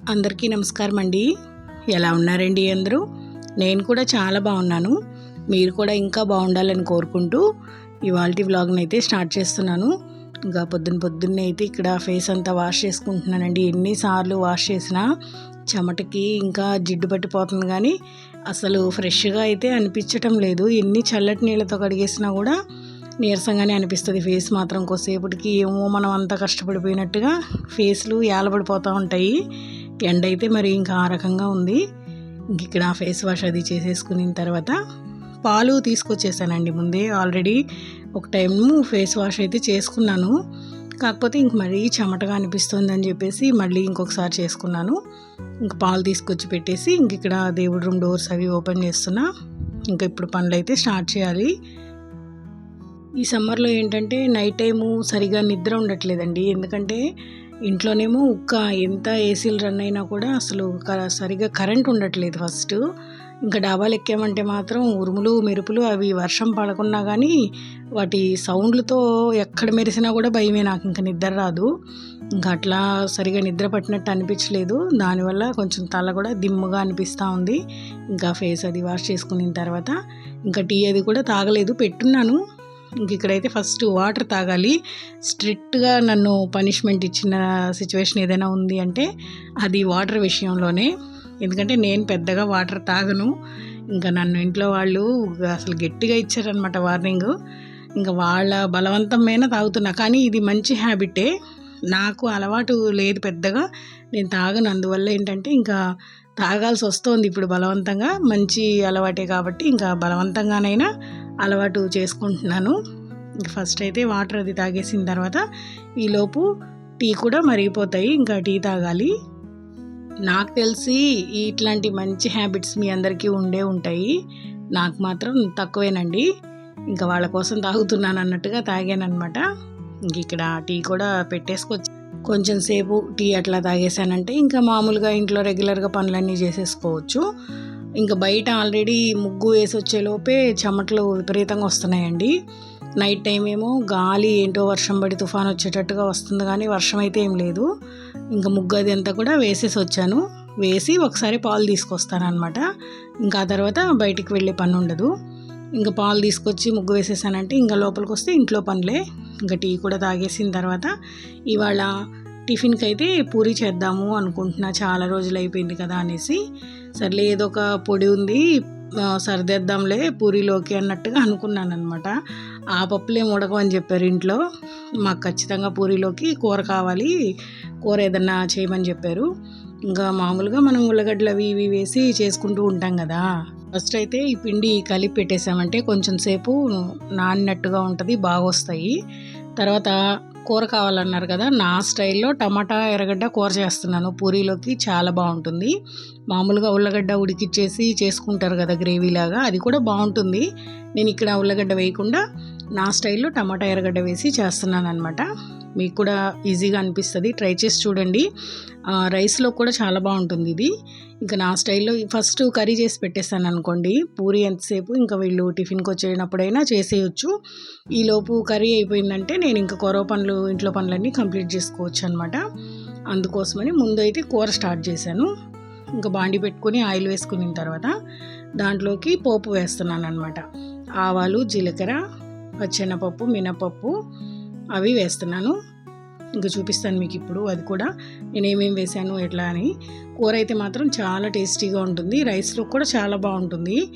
అందరికీ నమస్కారం అండి ఎలా ఉన్నారండి అందరూ? నేను కూడా చాలా బాగున్నాను. మీరు కూడా ఇంకా బాగుండాలని కోరుకుంటూ ఇవాళ వ్లాగ్ని అయితే స్టార్ట్ చేస్తున్నాను. ఇంకా పొద్దున్న పొద్దున్నే అయితే ఇక్కడ ఫేస్ అంతా వాష్ చేసుకుంటున్నానండి. ఎన్నిసార్లు వాష్ చేసినా చెమటకి ఇంకా జిడ్డు పట్టిపోతుంది కానీ అసలు ఫ్రెష్గా అయితే అనిపించటం లేదు. ఎన్ని చల్లటి నీళ్ళతో కడిగేసినా కూడా నీరసంగానే అనిపిస్తుంది. ఫేస్ మాత్రం కొద్దిసేపటికి ఏమో మనం అంత కష్టపడిపోయినట్టుగా ఫేస్లు ఏలబడిపోతూ ఉంటాయి. ఎండ అయితే మరి ఇంకా ఆ రకంగా ఉంది. ఇంక ఇక్కడ ఫేస్ వాష్ అది చేసేసుకున్న తర్వాత పాలు తీసుకొచ్చేసానండి ముందే. ఆల్రెడీ ఒక టైము ఫేస్ వాష్ అయితే చేసుకున్నాను. కాకపోతే ఇంక మరీ చెమటగా అనిపిస్తుంది అని చెప్పేసి మళ్ళీ ఇంకొకసారి చేసుకున్నాను. ఇంక పాలు తీసుకొచ్చి పెట్టేసి ఇంక ఇక్కడ దేవుడి రూమ్ డోర్స్ అవి ఓపెన్ చేస్తున్నా. ఇంకా ఇప్పుడు పనులు అయితే స్టార్ట్ చేయాలి. ఈ సమ్మర్లో ఏంటంటే నైట్ టైము సరిగా నిద్ర ఉండట్లేదండి. ఎందుకంటే ఇంట్లోనేమో ఉక్క ఎంత ఏసీలు రన్ అయినా కూడా అసలు క- కరెంట్ ఉండట్లేదు ఫస్ట్ ఇంకా డాబాలు ఎక్కామంటే మాత్రం ఉరుములు మెరుపులు అవి వర్షం పడకున్నా కానీ వాటి సౌండ్లతో ఎక్కడ మెరిసినా కూడా భయమే నాకు ఇంకా నిద్ర రాదు. ఇంకా అట్లా సరిగా నిద్ర పట్టినట్టు అనిపించలేదు. దానివల్ల కొంచెం తల కూడా దిమ్ముగా అనిపిస్తూ ఉంది. ఇంకా ఫేస్ అది వాష్ చేసుకున్న తర్వాత ఇంకా టీ అది కూడా తాగలేదు పెట్టున్నాను. ఇంక ఇక్కడైతే ఫస్ట్ వాటర్ తాగాలి. స్ట్రిక్ట్గా నన్ను పనిష్మెంట్ ఇచ్చిన సిచ్యువేషన్ ఏదైనా ఉంది అంటే అది వాటర్ విషయంలోనే. ఎందుకంటే నేను పెద్దగా వాటర్ తాగను. ఇంకా నన్ను ఇంట్లో వాళ్ళు అసలు గట్టిగా ఇచ్చారనమాట వార్నింగ్. ఇంకా వాళ్ళ బలవంతమైన తాగుతున్నా. కానీ ఇది మంచి హ్యాబిటే. నాకు అలవాటు లేదు పెద్దగా. నేను తాగను. అందువల్ల ఏంటంటే ఇంకా తాగాల్సి వస్తుంది ఇప్పుడు బలవంతంగా. మంచి అలవాటే కాబట్టి ఇంకా బలవంతంగానైనా అలవాటు చేసుకుంటున్నాను. ఫస్ట్ అయితే వాటర్ అది తాగేసిన తర్వాత ఈలోపు టీ కూడా మరిగిపోతాయి. ఇంకా టీ తాగాలి. నాకు తెలిసి ఇట్లాంటి మంచి హ్యాబిట్స్ మీ అందరికీ ఉండే ఉంటాయి. నాకు మాత్రం తక్కువేనండి. ఇంకా వాళ్ళ కోసం తాగుతున్నాను అన్నట్టుగా తాగానమాట ఇంక ఇక్కడ టీ కూడా పెట్టేసుకొచ్చి కొంచెం సేపు టీ అట్లా తాగేసానంటే ఇంకా మామూలుగా ఇంట్లో రెగ్యులర్గా పనులన్నీ చేసేసుకోవచ్చు. ఇంకా బయట ఆల్రెడీ ముగ్గు వేసి వచ్చే లోపే చెమటలు విపరీతంగా వస్తున్నాయండి. నైట్ టైం ఏమో గాలి ఏంటో వర్షం పడి తుఫాన్ వచ్చేటట్టుగా వస్తుంది కానీ వర్షం అయితే ఏం లేదు. ఇంకా ముగ్గు అది అంతా కూడా వేసేసి వచ్చాను. వేసి ఒకసారి పాలు తీసుకొస్తాను అనమాట ఇంకా ఆ తర్వాత బయటికి వెళ్ళే పని ఉండదు. ఇంకా పాలు తీసుకొచ్చి ముగ్గు వేసేసానంటే ఇంకా లోపలికి వస్తే ఇంట్లో పనులే. ఇంకా టీ కూడా తాగేసిన తర్వాత ఇవాళ టిఫిన్కి అయితే పూరి చేద్దాము అనుకుంటున్నా. చాలా రోజులు అయిపోయింది కదా అనేసి. సర్లే ఏదో ఒక పొడి ఉంది సర్దేద్దాంలే పూరీలోకి అన్నట్టుగా అనుకున్నాను అనమాట ఆ పప్పులే ఉడకమని చెప్పారు ఇంట్లో. మాకు ఖచ్చితంగా పూరీలోకి కూర కావాలి కూర ఏదన్నా చేయమని చెప్పారు. ఇంకా మామూలుగా మనం ఉల్లగడ్డలు అవి ఇవి వేసి చేసుకుంటూ ఉంటాం కదా. ఫస్ట్ అయితే ఈ పిండి కలిపి పెట్టేసామంటే కొంచెం సేపు నానినట్టుగా ఉంటుంది బాగా వస్తాయి తర్వాత కూర కావాలన్నారు కదా నా స్టైల్లో టమాటా ఎర్రగడ్డ కూర చేస్తున్నాను. పూరీలోకి చాలా బాగుంటుంది. మామూలుగా ఉల్లగడ్డ ఉడికిచ్చేసి చేసుకుంటారు కదా గ్రేవీ లాగా అది కూడా బాగుంటుంది. నేను ఇక్కడ ఉల్లగడ్డ వేయకుండా నా స్టైల్లో టమాటా ఎర్రగడ్డ వేసి చేస్తున్నాను అనమాట మీకు కూడా ఈజీగా అనిపిస్తుంది. ట్రై చేసి చూడండి. రైస్లో కూడా చాలా బాగుంటుంది ఇది. ఇంకా నా స్టైల్లో ఫస్ట్ కర్రీ చేసి పెట్టేస్తాను అనుకోండి పూరి ఎంతసేపు ఇంకా వీళ్ళు టిఫిన్కి వచ్చేటప్పుడైనా చేసేయచ్చు. ఈలోపు కర్రీ అయిపోయిందంటే నేను ఇంకా కొరవ పనులు ఇంట్లో పనులన్నీ కంప్లీట్ చేసుకోవచ్చు అనమాట అందుకోసమని ముందు అయితే కూర స్టార్ట్ చేశాను. ఇంకా బాండి పెట్టుకొని ఆయిల్ వేసుకున్న తర్వాత దాంట్లోకి పోపు వేస్తున్నాను అనమాట ఆవాలు జీలకర్ర పచ్చెనపప్పు మినపప్పు అవి వేస్తున్నాను. ఇంకా చూపిస్తాను మీకు ఇప్పుడు అది కూడా. నేను ఏమేమి వేసాను ఎట్లా అని. కూర అయితే మాత్రం చాలా టేస్టీగా ఉంటుంది. రైస్లో కూడా చాలా బాగుంటుంది.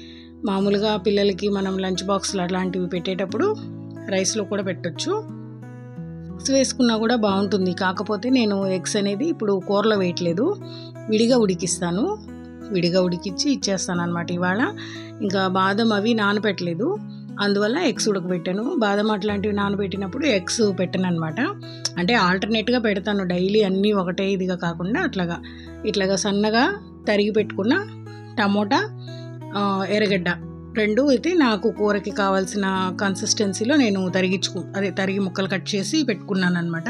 మామూలుగా పిల్లలకి మనం లంచ్ బాక్స్లు అట్లాంటివి పెట్టేటప్పుడు రైస్లో కూడా పెట్టొచ్చు. ఎగ్స్ వేసుకున్నా కూడా బాగుంటుంది. కాకపోతే నేను ఎగ్స్ అనేది ఇప్పుడు కూరలో వేయట్లేదు. విడిగా ఉడికిస్తాను. విడిగా ఉడికిచ్చి ఇచ్చేస్తాను అనమాట ఇవాళ. ఇంకా బాదం అవి నానపెట్టలేదు. అందువల్ల ఎగ్స్ ఉడకబెట్టాను. బాదం అట్లాంటివి నానబెట్టినప్పుడు ఎగ్స్ పెట్టాను అనమాట అంటే ఆల్టర్నేట్గా పెడతాను. డైలీ అన్నీ ఒకటే ఇదిగా కాకుండా అట్లాగా. ఇట్లాగా సన్నగా తరిగి పెట్టుకున్న టమోటా ఎర్రగడ్డ రెండు అయితే నాకు కూరకి కావాల్సిన కన్సిస్టెన్సీలో నేను తరిగించుకు అదే తరిగి ముక్కలు కట్ చేసి పెట్టుకున్నాను అనమాట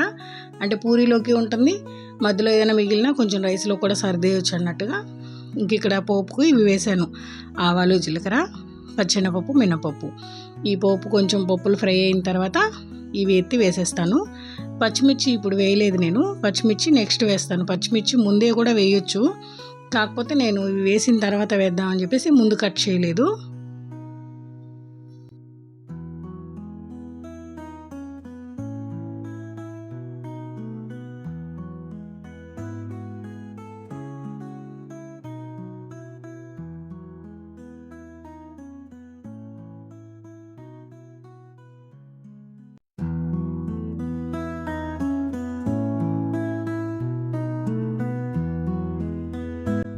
అంటే పూరీలోకి ఉంటుంది. మధ్యలో ఏదైనా మిగిలినా కొంచెం రైస్లో కూడా సర్దేయచ్చు అన్నట్టుగా. ఇంక ఇక్కడ పోపుకు ఇవి వేసాను. ఆవాలు జీలకర్ర పచ్చెనపప్పు మినపప్పు. ఈ పోపు కొంచెం పప్పులు ఫ్రై అయిన తర్వాత ఇవి ఎత్తి వేసేస్తాను. పచ్చిమిర్చి ఇప్పుడు వేయలేదు నేను. పచ్చిమిర్చి నెక్స్ట్ వేస్తాను. పచ్చిమిర్చి ముందే కూడా వేయొచ్చు. కాకపోతే నేను వేసిన తర్వాత వేద్దామని చెప్పేసి ముందు కట్ చేయలేదు.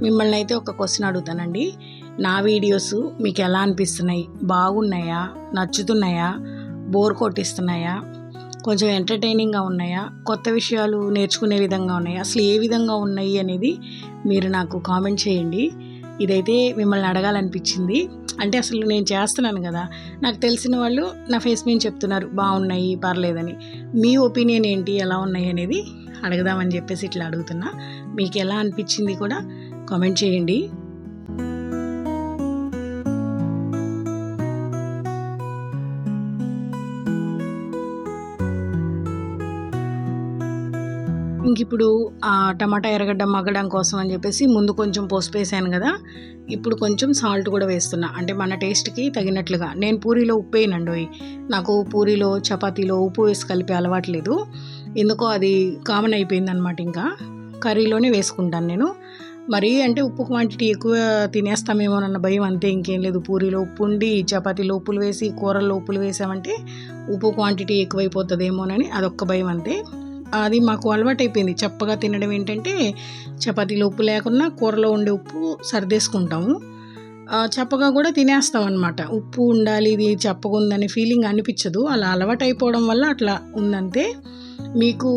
మిమ్మల్ని అయితే ఒక క్వశ్చన్ అడుగుతానండి. నా వీడియోస్ మీకు ఎలా అనిపిస్తున్నాయి? బాగున్నాయా? నచ్చుతున్నాయా? బోర్ కొట్టిస్తున్నాయా? కొంచెం ఎంటర్టైనింగ్గా ఉన్నాయా? కొత్త విషయాలు నేర్చుకునే విధంగా ఉన్నాయా? అసలు ఏ విధంగా ఉన్నాయి అనేది మీరు నాకు కామెంట్ చేయండి. ఇదైతే మిమ్మల్ని అడగాలనిపించింది. అంటే అసలు నేను చేస్తున్నాను కదా నాకు తెలిసిన వాళ్ళు నా ఫేస్ మీద చెప్తున్నారు బాగున్నాయి పర్లేదని. మీ ఒపీనియన్ ఏంటి? ఎలా ఉన్నాయి అనేది అడగదామని చెప్పేసి ఇట్లా అడుగుతున్నా. మీకు ఎలా అనిపించింది కూడా కామెంట్ చేయండి. ఇంక ఇప్పుడు ఆ టమాటా ఎర్రగడ్డ మగ్గడం కోసం అని చెప్పేసి ముందు కొంచెం పసుపు వేసాను కదా ఇప్పుడు కొంచెం సాల్ట్ కూడా వేస్తున్నా. అంటే మన టేస్ట్కి తగినట్లుగా. నేను పూరీలో ఉప్పు వేయనండి. నాకు పూరీలో చపాతీలో ఉప్పు వేసి కలిపే అలవాట్లేదు ఎందుకో అది కామన్ అయిపోయింది అనమాట ఇంకా. కర్రీలోనే వేసుకుంటాను నేను. మరీ అంటే ఉప్పు క్వాంటిటీ ఎక్కువ తినేస్తామేమోనన్న భయం అంతే ఇంకేం లేదు. పూరీలో ఉప్పు ఉండి చపాతీలో ఉప్పులు వేసి కూరల్లో ఉప్పులు వేసామంటే ఉప్పు క్వాంటిటీ ఎక్కువైపోతుందేమోనని అదొక్క భయం అంతే. అది మాకు అలవాటైపోయింది. చప్పగా తినడం ఏంటంటే చపాతీలో ఉప్పు లేకున్నా కూరలో ఉండే ఉప్పు సర్దేసుకుంటాము. చప్పగా కూడా తినేస్తాం అనమాట ఉప్పు ఉండాలి ఇది చప్పగా ఉందనే ఫీలింగ్ అనిపించదు. అలా అలవాటు అయిపోవడం వల్ల అట్లా ఉందంతే. మీకు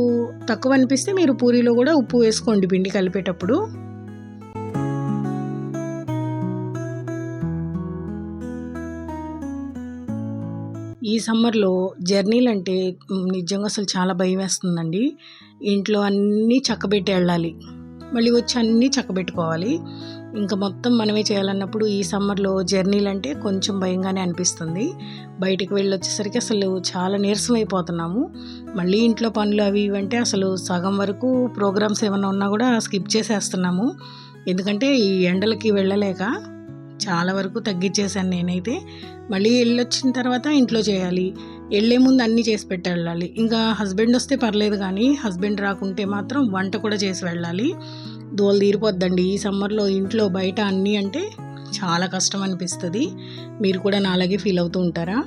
తక్కువ అనిపిస్తే మీరు పూరీలో కూడా ఉప్పు వేసుకోండి పిండి కలిపేటప్పుడు. ఈ సమ్మర్లో జర్నీలు అంటే నిజంగా అసలు చాలా భయం వేస్తుందండి ఇంట్లో అన్నీ చక్కబెట్టి వెళ్ళాలి. మళ్ళీ వచ్చి అన్నీ చక్కబెట్టుకోవాలి. ఇంకా మొత్తం మనమే చేయాలన్నప్పుడు ఈ సమ్మర్లో జర్నీలు అంటే కొంచెం భయంగానే అనిపిస్తుంది. బయటికి వెళ్ళి వచ్చేసరికి అసలు చాలా నీరసం అయిపోతున్నాము మళ్ళీ ఇంట్లో పనులు అవి ఇవి అంటే అసలు సగం వరకు ప్రోగ్రామ్స్ ఏమైనా ఉన్నా కూడా స్కిప్ చేసేస్తున్నాము. ఎందుకంటే ఈ ఎండలకి వెళ్ళలేక చాలా వరకు తగ్గించేశాను నేనైతే. మళ్ళీ వెళ్ళొచ్చిన తర్వాత ఇంట్లో చేయాలి. వెళ్ళే ముందు అన్నీ చేసి పెట్టి వెళ్ళాలి ఇంకా హస్బెండ్ వస్తే పర్లేదు కానీ హస్బెండ్ రాకుంటే మాత్రం వంట కూడా చేసి వెళ్ళాలి. దోలు తీరిపోద్దండి. ఈ సమ్మర్లో ఇంట్లో బయట అన్నీ అంటే చాలా కష్టం అనిపిస్తుంది. మీరు కూడా నాలాగే ఫీల్ అవుతూ ఉంటారా?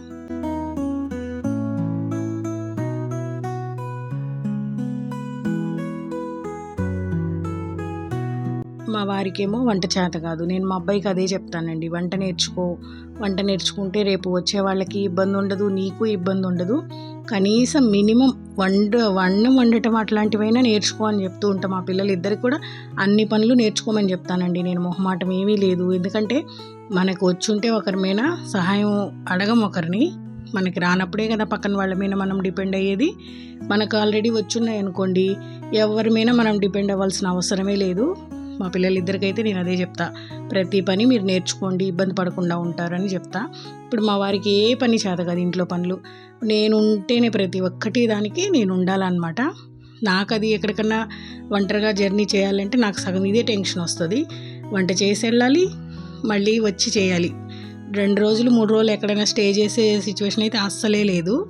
మా వారికేమో వంట చేత కాదు. నేను మా అబ్బాయికి అదే చెప్తానండి. వంట నేర్చుకో. వంట నేర్చుకుంటే రేపు వచ్చే వాళ్ళకి ఇబ్బంది ఉండదు నీకు ఇబ్బంది ఉండదు. కనీసం మినిమం వండ వండం వండటం అట్లాంటివైనా నేర్చుకో అని చెప్తూ ఉంటాం. మా పిల్లలు ఇద్దరికి కూడా అన్ని పనులు నేర్చుకోమని చెప్తానండి. నేను మొహమాటం ఏమీ లేదు. ఎందుకంటే మనకు వచ్చుంటే ఒకరి మీద సహాయం అడగం ఒకరిని. మనకి రానప్పుడే కదా పక్కన వాళ్ళ మీద మనం డిపెండ్ అయ్యేది. మనకు ఆల్రెడీ వచ్చున్నాయి అనుకోండి ఎవరి మీద మనం డిపెండ్ అవ్వాల్సిన అవసరమే లేదు. మా పిల్లలిద్దరికైతే నేను అదే చెప్తా. ప్రతి పని మీరు నేర్చుకోండి ఇబ్బంది పడకుండా ఉంటారని చెప్తా. ఇప్పుడు మా వారికి ఏ పని చేత కాదు ఇంట్లో పనులు. నేను ఉంటేనే ప్రతి ఒక్కటి దానికి నేను ఉండాలన్నమాట. నాకు అది ఎక్కడికన్నా ఒంటరిగా జర్నీ చేయాలంటే నాకు సగం ఇదే టెన్షన్ వస్తుంది. వంట చేసి వెళ్ళాలి మళ్ళీ వచ్చి చేయాలి. రెండు రోజులు మూడు రోజులు ఎక్కడైనా స్టే చేసే సిచ్యువేషన్ అయితే అస్సలే లేదు.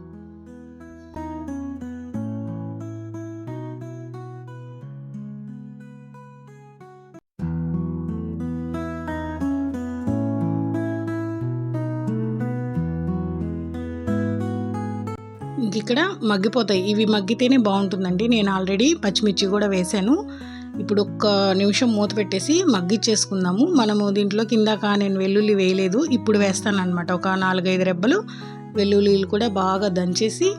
ఇక్కడ మగ్గిపోతాయి. ఇవి మగ్గితేనే బాగుంటుందండి. నేను ఆల్రెడీ పచ్చిమిర్చి కూడా వేశాను ఇప్పుడు ఒక్క నిమిషం మూత పెట్టేసి మగ్గిచ్చేసుకుందాము. మనము దీంట్లో కిందాక నేను వెల్లుల్లి వేయలేదు. ఇప్పుడు వేస్తాను అనమాట ఒక నాలుగైదు రెబ్బలు వెల్లుల్లిలు కూడా బాగా దంచేసి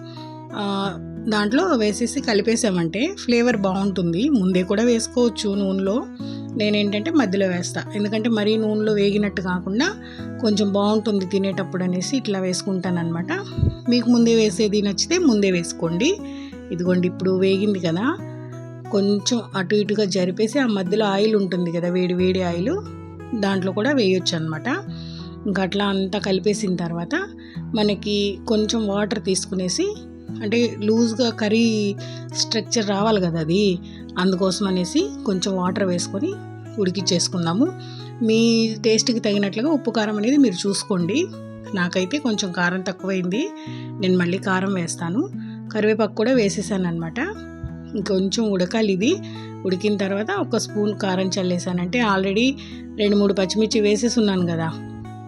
దాంట్లో వేసేసి కలిపేసామంటే ఫ్లేవర్ బాగుంటుంది. ముందే కూడా వేసుకోవచ్చు నూనెలో. నేనేంటంటే మధ్యలో వేస్తా. ఎందుకంటే మరీ నూనెలో వేగినట్టు కాకుండా కొంచెం బాగుంటుంది తినేటప్పుడు అనేసి ఇట్లా వేసుకుంటాను అనమాట మీకు ముందే వేసేది నచ్చితే ముందే వేసుకోండి. ఇదిగోండి ఇప్పుడు వేగింది కదా. కొంచెం అటు ఇటుగా జరిపేసి ఆ మధ్యలో ఆయిల్ ఉంటుంది కదా వేడి వేడి ఆయిల్. దాంట్లో కూడా వేయొచ్చు అనమాట ఇంకా అట్లా అంతా కలిపేసిన తర్వాత మనకి కొంచెం వాటర్ తీసుకునేసి అంటే లూజ్గా కర్రీ స్ట్రక్చర్ రావాలి కదా అది. అందుకోసం అనేసి కొంచెం వాటర్ వేసుకొని ఉడికిచ్చేసుకుందాము. మీ టేస్ట్కి తగినట్లుగా ఉప్పు కారం అనేది మీరు చూసుకోండి. నాకైతే కొంచెం కారం తక్కువైంది. నేను మళ్ళీ కారం వేస్తాను. కరివేపాకు కూడా వేసేసాను అనమాట ఇంకొంచెం ఉడకాలి ఇది. ఉడికిన తర్వాత ఒక స్పూన్ కారం చల్లేసానంటే ఆల్రెడీ రెండు మూడు పచ్చిమిర్చి వేసేసి ఉన్నాను కదా.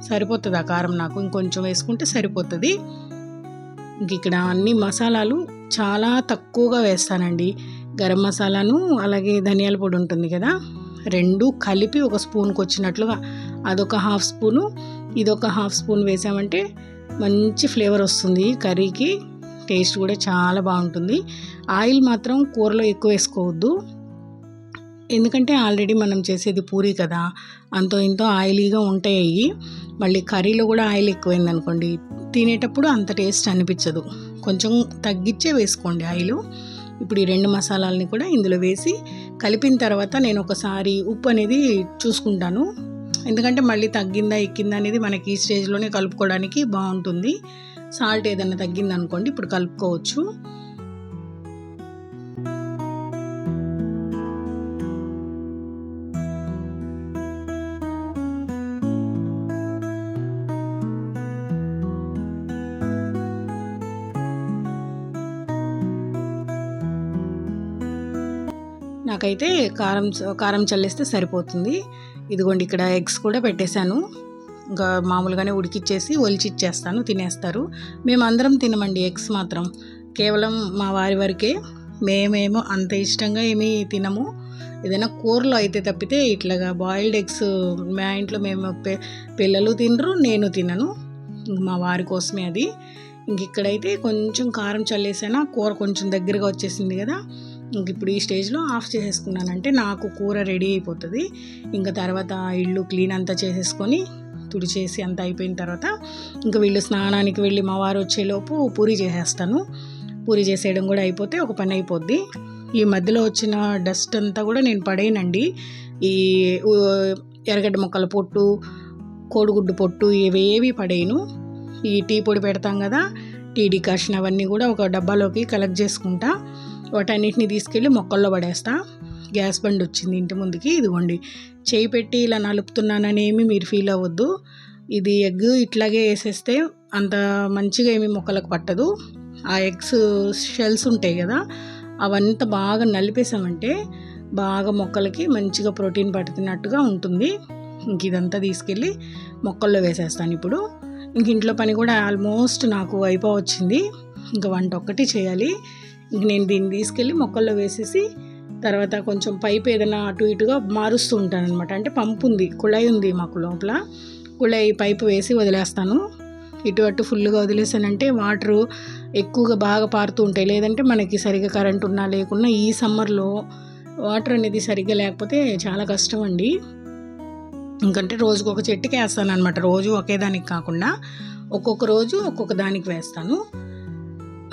సరిపోతుంది ఆ కారం నాకు? ఇంకొంచెం వేసుకుంటే సరిపోతుంది. ఇక్కడ అన్ని మసాలాలు చాలా తక్కువగా వేస్తానండి. గరం మసాలాను అలాగే ధనియాల పొడి ఉంటుంది కదా రెండు కలిపి ఒక స్పూన్కి వచ్చినట్లుగా అదొక హాఫ్ స్పూను ఇదొక హాఫ్ స్పూన్ వేసామంటే మంచి ఫ్లేవర్ వస్తుంది. కర్రీకి టేస్ట్ కూడా చాలా బాగుంటుంది. ఆయిల్ మాత్రం కూరలో ఎక్కువ వేసుకోవద్దు. ఎందుకంటే ఆల్రెడీ మనం చేసేది పూరి కదా అంతో ఇంతో ఆయిలీగా ఉంటాయి మళ్ళీ కర్రీలో కూడా ఆయిల్ ఎక్కువైంది అనుకోండి తినేటప్పుడు అంత టేస్ట్ అనిపించదు. కొంచెం తగ్గించే వేసుకోండి ఆయిల్. ఇప్పుడు ఈ రెండు మసాలాలని కూడా ఇందులో వేసి కలిపిన తర్వాత నేను ఒకసారి ఉప్పు అనేది చూసుకుంటాను. ఎందుకంటే మళ్ళీ తగ్గిందా ఎక్కిందా అనేది మనకి ఈ స్టేజ్లోనే కలుపుకోవడానికి బాగుంటుంది. సాల్ట్ ఏదైనా తగ్గిందనుకోండి ఇప్పుడు కలుపుకోవచ్చు. నాకైతే కారం కారం చల్లేస్తే సరిపోతుంది. ఇదిగోండి ఇక్కడ ఎగ్స్ కూడా పెట్టేశాను. ఇంకా మామూలుగానే ఉడికిచ్చేసి ఒలిచిచ్చేస్తాను తినేస్తారు. మేమందరం తినమండి ఎగ్స్ మాత్రం. కేవలం మా వారి వరకే. మేమేమో అంత ఇష్టంగా ఏమీ తినము. ఏదైనా కూరలో అయితే తప్పితే ఇట్లాగా బాయిల్డ్ ఎగ్స్ మా ఇంట్లో మేము పిల్లలు తినరు నేను తినను. మా వారి కోసమే అది. ఇంక ఇక్కడైతే కొంచెం కారం చల్లేసాను కూర కొంచెం దగ్గరగా వచ్చేసింది కదా. ఇప్పుడు ఈ స్టేజ్లో ఆఫ్ చేసేసుకున్నానంటే నాకు కూర రెడీ అయిపోతుంది. ఇంకా తర్వాత ఇల్లు క్లీన్ అంతా చేసేసుకొని తుడిచేసి అంతా అయిపోయిన తర్వాత ఇంకా వీళ్ళు స్నానానికి వెళ్ళి మా వారు వచ్చేలోపు పూరి చేసేస్తాను. పూరి చేసేయడం కూడా అయిపోతే ఒక పని అయిపోద్ది. ఈ మధ్యలో వచ్చిన డస్ట్ అంతా కూడా నేను పడేయనండి ఈ ఎర్రగడ్డ మొక్కల పొట్టు కోడిగుడ్డు పొట్టు ఇవేవి పడేయను. ఈ టీ పొడి పెడతాం కదా టీ డికాషన్ అవన్నీ కూడా ఒక డబ్బాలోకి కలెక్ట్ చేసుకుంటా. వాటన్నిటిని తీసుకెళ్ళి మొక్కల్లో పడేస్తా. గ్యాస్ బండి వచ్చింది ఇంటి ముందుకి. ఇదిగోండి. చేయి పెట్టి ఇలా నలుపుతున్నాననేమి మీరు ఫీల్ అవ్వద్దు. ఇది ఎగ్ ఇట్లాగే వేసేస్తే అంత మంచిగా ఏమి మొక్కలకు పట్టదు. ఆ ఎగ్స్ షెల్స్ ఉంటాయి కదా అవంతా బాగా నలిపేసామంటే బాగా మొక్కలకి మంచిగా ప్రోటీన్ పడుతున్నట్టుగా ఉంటుంది. ఇంక ఇదంతా తీసుకెళ్ళి మొక్కల్లో వేసేస్తాను ఇప్పుడు. ఇంక ఇంట్లో పని కూడా ఆల్మోస్ట్ నాకు అయిపోవచ్చింది. ఇంకా వంట ఒక్కటి చేయాలి. ఇంక నేను దీన్ని తీసుకెళ్ళి మొక్కల్లో వేసేసి తర్వాత కొంచెం పైప్ ఏదైనా అటు ఇటుగా మారుస్తూ ఉంటాను అనమాట అంటే పంపు ఉంది కుళాయి ఉంది మాకు లోపల. కుళాయి పైపు వేసి వదిలేస్తాను. ఇటు అటు ఫుల్గా వదిలేసానంటే వాటరు ఎక్కువగా బాగా పారుతూ ఉంటాయి. లేదంటే మనకి సరిగ్గా కరెంట్ ఉన్నా లేకున్నా ఈ సమ్మర్లో వాటర్ అనేది సరిగ్గా లేకపోతే చాలా కష్టం అండి. ఎందుకంటే రోజుకు ఒక చెట్టుకి వేస్తాను అనమాట రోజు ఒకే దానికి కాకుండా ఒక్కొక్క రోజు ఒక్కొక్క దానికి వేస్తాను.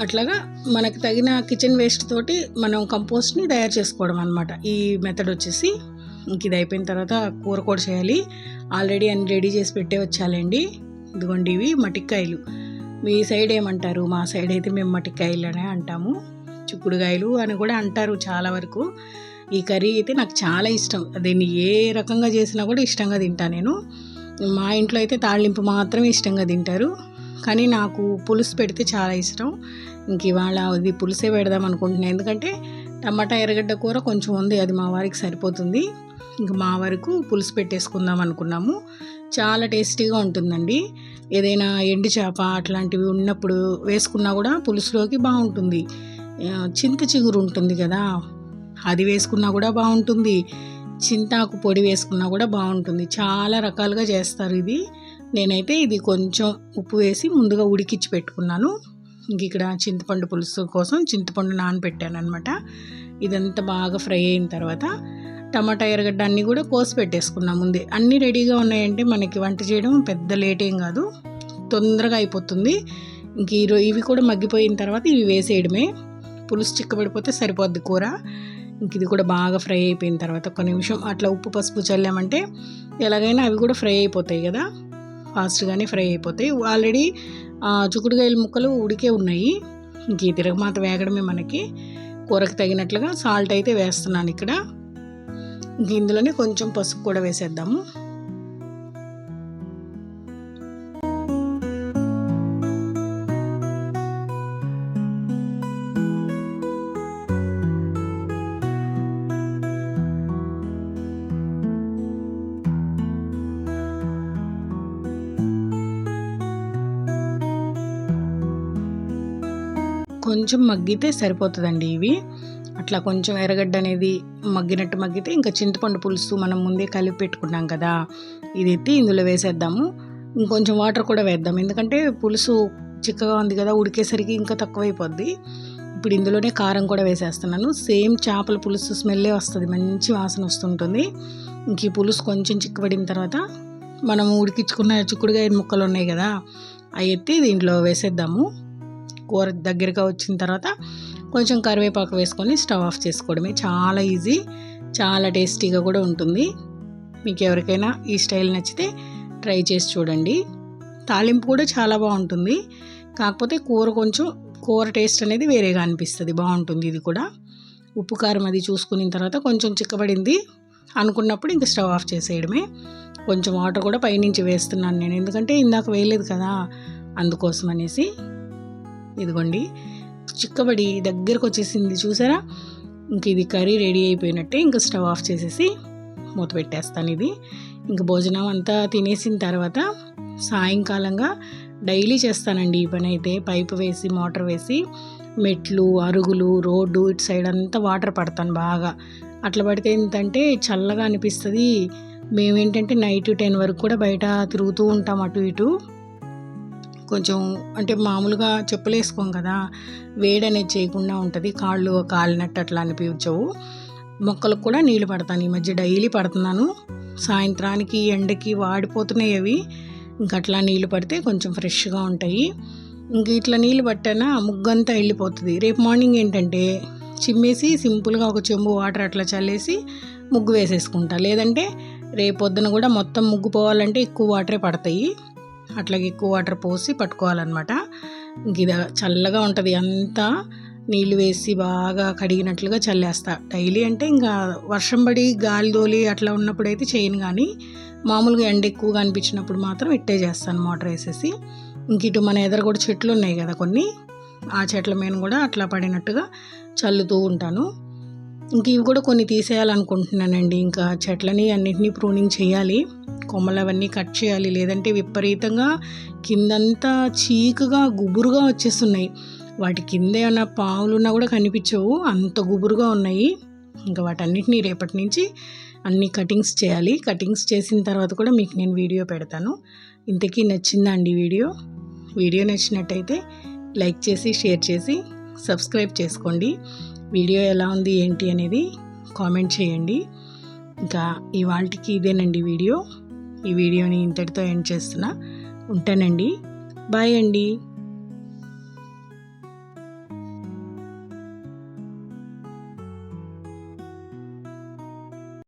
అట్లాగా మనకు తగిన కిచెన్ వేస్ట్ తోటి మనం కంపోస్ట్ని తయారు చేసుకోవడం అనమాట ఈ మెథడ్ వచ్చేసి ఇంక ఇది అయిపోయిన తర్వాత కూర కూడా చేయాలి. ఆల్రెడీ అన్ని రెడీ చేసి పెట్టే వచ్చాలండి. ఇదిగోండి ఇవి మటిక్కాయలు మీ సైడ్ ఏమంటారు? మా సైడ్ అయితే మేము మటిక్కాయలు అనే అంటాము. చిక్కుడుకాయలు అని కూడా అంటారు చాలా వరకు. ఈ కర్రీ అయితే నాకు చాలా ఇష్టం. దీన్ని ఏ రకంగా చేసినా కూడా ఇష్టంగా తింటాను నేను. మా ఇంట్లో అయితే తాళింపు మాత్రమే ఇష్టంగా తింటారు. కానీ నాకు పులుసు పెడితే చాలా ఇష్టం. ఇంక ఇవాళ అది పులుసే పెడదాం అనుకుంటున్నాను ఎందుకంటే టమాటా ఎర్రగడ్డ కూర కొంచెం ఉంది అది మా వారికి సరిపోతుంది. ఇంక మా వరకు పులుసు పెట్టేసుకుందాం అనుకున్నాము. చాలా టేస్టీగా ఉంటుందండి. ఏదైనా ఎండు చేప అట్లాంటివి ఉన్నప్పుడు వేసుకున్నా కూడా పులుసులోకి బాగుంటుంది. చింత చిగురు ఉంటుంది కదా అది వేసుకున్నా కూడా బాగుంటుంది. చింతాకు పొడి వేసుకున్నా కూడా బాగుంటుంది. చాలా రకాలుగా చేస్తారు ఇది. నేనైతే ఇది కొంచెం ఉప్పు వేసి ముందుగా ఉడికిచ్చి పెట్టుకున్నాను. ఇంక ఇక్కడ చింతపండు పులుసు కోసం చింతపండు నానబెట్టాను అనమాట ఇదంతా బాగా ఫ్రై అయిన తర్వాత టమాటా ఎర్రగడ్డ అన్నీ కూడా కోసి పెట్టేసుకున్నాం ముందే. అన్నీ రెడీగా ఉన్నాయంటే మనకి వంట చేయడం పెద్ద లేట్ ఏం కాదు. తొందరగా అయిపోతుంది. ఇంక ఈ ఇవి కూడా మగ్గిపోయిన తర్వాత ఇవి వేసేయడమే. పులుసు చిక్కబడిపోతే సరిపోద్ది కూర. ఇంక ఇది కూడా బాగా ఫ్రై అయిపోయిన తర్వాత ఒక నిమిషం అట్లా ఉప్పు పసుపు చల్లామంటే ఎలాగైనా అవి కూడా ఫ్రై అయిపోతాయి కదా. ఫాస్ట్గానే ఫ్రై అయిపోతాయి. ఆల్రెడీ చుక్కుడుకాయల ముక్కలు ఉడికే ఉన్నాయి. ఇంక ఈ తిరగమాత వేగడమే మనకి. కూరకు తగినట్లుగా సాల్ట్ అయితే వేస్తున్నాను ఇక్కడ. ఇందులోనే కొంచెం పసుపు కూడా వేసేద్దాము. కొంచెం మగ్గితే సరిపోతుందండి ఇవి. అట్లా కొంచెం ఎర్రగడ్డ అనేది మగ్గినట్టు మగ్గితే ఇంకా చింతపండు పులుసు మనం ముందే కలిపి పెట్టుకున్నాం కదా ఇది ఎత్తి ఇందులో వేసేద్దాము. ఇంకొంచెం వాటర్ కూడా వేద్దాం. ఎందుకంటే పులుసు చిక్కగా ఉంది కదా ఉడికేసరికి ఇంకా తక్కువైపోద్ది. ఇప్పుడు ఇందులోనే కారం కూడా వేసేస్తున్నాను. సేమ్ చేపల పులుసు స్మెల్లే వస్తుంది మంచి వాసన వస్తుంటుంది. ఇంక ఈ పులుసు కొంచెం చిక్కబడిన తర్వాత మనం ఉడికించుకున్న చిక్కుడుగా ముక్కలు ఉన్నాయి కదా అవి ఎత్తి దీంట్లో వేసేద్దాము. కూర దగ్గరగా వచ్చిన తర్వాత కొంచెం కరివేపాకు వేసుకొని స్టవ్ ఆఫ్ చేసుకోవడమే. చాలా ఈజీ చాలా టేస్టీగా కూడా ఉంటుంది. మీకు ఎవరికైనా ఈ స్టైల్ నచ్చితే ట్రై చేసి చూడండి. తాలింపు కూడా చాలా బాగుంటుంది. కాకపోతే కూర కొంచెం కూర టేస్ట్ అనేది వేరేగా అనిపిస్తుంది. బాగుంటుంది ఇది కూడా. ఉప్పు కారం అది చూసుకున్న తర్వాత కొంచెం చిక్కబడింది అనుకున్నప్పుడు ఇంకా స్టవ్ ఆఫ్ చేసేయడమే. కొంచెం వాటర్ కూడా పైనుంచి వేస్తున్నాను నేను. ఎందుకంటే ఇందాక వేయలేదు కదా అందుకోసం అనేసి. ఇదిగోండి. చిక్కబడి దగ్గరకు వచ్చేసింది చూసారా? ఇంక ఇది కర్రీ రెడీ అయిపోయినట్టే ఇంకా స్టవ్ ఆఫ్ చేసేసి మూత పెట్టేస్తాను ఇది. ఇంక భోజనం అంతా తినేసిన తర్వాత సాయంకాలంగా డైలీ చేస్తానండి ఈ పని అయితే. పైపు వేసి మోటార్ వేసి మెట్లు అరుగులు రోడ్డు ఇటు సైడ్ అంతా వాటర్ పడతాను బాగా. అట్లా పడితే ఏంటంటే చల్లగా అనిపిస్తుంది. మేమేంటంటే నైట్ టెన్ వరకు కూడా బయట తిరుగుతూ ఉంటాం అటు ఇటు. కొంచెం అంటే మామూలుగా చెప్పులు వేసుకోం కదా. వేడి అనేది చేయకుండా ఉంటుంది. కాళ్ళు కాలినట్టు అట్లా అనిపించవు. మొక్కలకు కూడా నీళ్ళు పడతాను. ఈ మధ్య డైలీ పడుతున్నాను. సాయంత్రానికి ఎండకి వాడిపోతున్నాయి అవి. ఇంక అట్లా నీళ్ళు పడితే కొంచెం ఫ్రెష్గా ఉంటాయి. ఇంక ఇట్లా నీళ్ళు పట్టానా ముగ్గంతా వెళ్ళిపోతుంది. రేపు మార్నింగ్ ఏంటంటే చిమ్మేసి సింపుల్గా ఒక చెంబు వాటర్ అట్లా చల్లేసి ముగ్గు వేసేసుకుంటా. లేదంటే రేపు పొద్దున కూడా మొత్తం ముగ్గు పోవాలంటే ఎక్కువ వాటరే పడతాయి. అట్లాగే ఎక్కువ వాటర్ పోసి పట్టుకోవాలన్నమాట. ఇది చల్లగా ఉంటుంది. అంతా నీళ్ళు వేసి బాగా కడిగినట్లుగా చల్లేస్తా. డైలీ అంటే ఇంకా వర్షం పడి గాలి దోలి అట్లా ఉన్నప్పుడు అయితే చేయను కానీ మామూలుగా ఎండ ఎక్కువగా అనిపించినప్పుడు మాత్రం ఇట్టే చేస్తాను మోటార్ వేసేసి. ఇంక ఇటు మన ఎదురు కూడా చెట్లు ఉన్నాయి కదా కొన్ని ఆ చెట్ల మీద కూడా అట్లా పడినట్టుగా చల్లుతూ ఉంటాను. ఇంక ఇవి కూడా కొన్ని తీసేయాలనుకుంటున్నానండి. ఇంకా చెట్లని అన్నింటినీ ప్రూనింగ్ చేయాలి. కొమ్మలు అవన్నీ కట్ చేయాలి. లేదంటే విపరీతంగా కిందంతా చీకగా గుబురుగా వచ్చేస్తున్నాయి. వాటి కింద ఏమైనా పావులు ఉన్నా కూడా కనిపించవు. అంత గుబురుగా ఉన్నాయి. ఇంకా వాటన్నిటినీ రేపటి నుంచి అన్ని కటింగ్స్ చేయాలి. కటింగ్స్ చేసిన తర్వాత కూడా మీకు నేను వీడియో పెడతాను. ఇంతకీ నచ్చిందా అండి వీడియో? వీడియో నచ్చినట్టయితే లైక్ చేసి షేర్ చేసి సబ్స్క్రైబ్ చేసుకోండి. వీడియో ఎలా ఉంది ఏంటి అనేది కామెంట్ చేయండి. ఇంకా ఇవాళకి ఇదేనండి వీడియో. ఈ వీడియోని ఇంతటితో ఎండ్ చేస్తున్నా. ఉంటానండి. బాయ్ అండి.